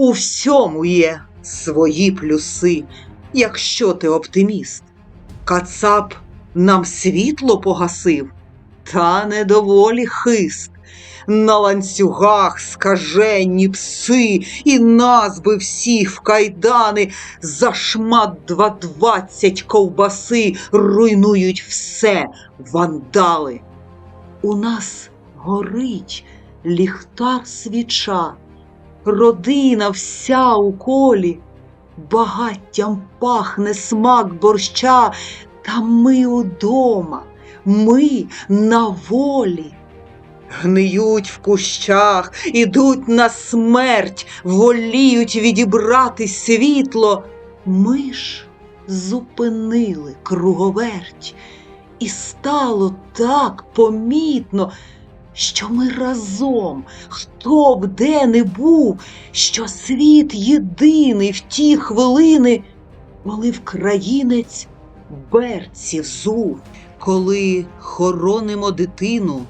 У всьому є свої плюси, якщо ти оптиміст. Кацап нам світло погасив, та недоволі хист. На ланцюгах скажені пси, і нас би всіх в кайдани за шмат два двадцять ковбаси руйнують все вандали. У нас горить ліхтар свіча, родина вся у колі, багаттям пахне смак борща, та ми удома, ми на волі. Гниють в кущах, ідуть на смерть, воліють відібрати світло. Ми ж зупинили круговерть, і стало так помітно, що ми разом, хто б де не був, що світ єдиний в ті хвилини, коли вкраїнець берці взув, коли хоронимо дитину,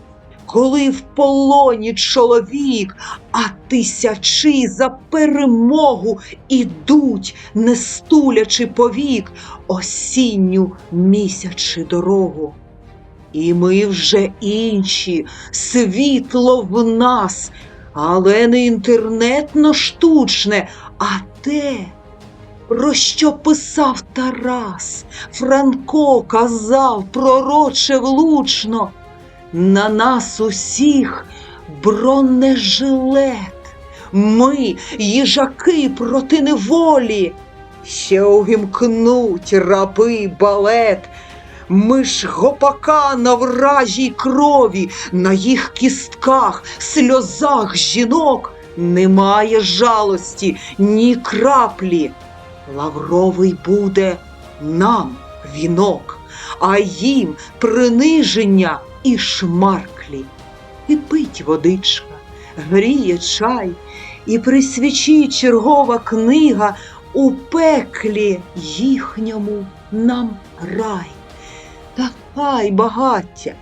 коли в полоні чоловік, а тисячі за перемогу ідуть, не стулячи повік, осінню місячи дорогу. І ми вже інші, світло в нас, але не інтернетно штучне, а те, про що писав Тарас, Франко казав пророче влучно. На нас усіх бронежилет. Ми, їжаки проти неволі, ще увімкнуть рапи балет. Ми ж гопака на вражій крові, на їх кістках, сльозах жінок немає жалості, ні краплі. Лавровий буде нам вінок, а їм приниження і шмарклі. І пить водичка, гріє чай, і при свічі чергова книга у пеклі їхньому нам рай. Та хай багаття,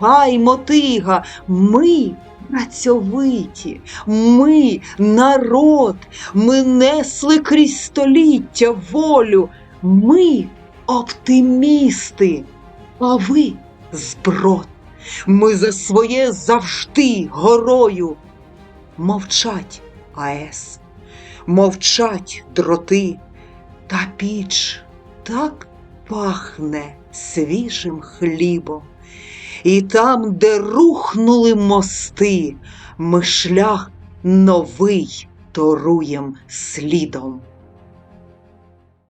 хай мотига, ми працьовиті, ми народ, ми несли крізь століття волю, ми оптимісти, а ви зброд. Ми за своє завжди горою. Мовчать АЕС, мовчать дроти, та піч так пахне свіжим хлібом. І там, де рухнули мости, ми шлях новий торуєм слідом.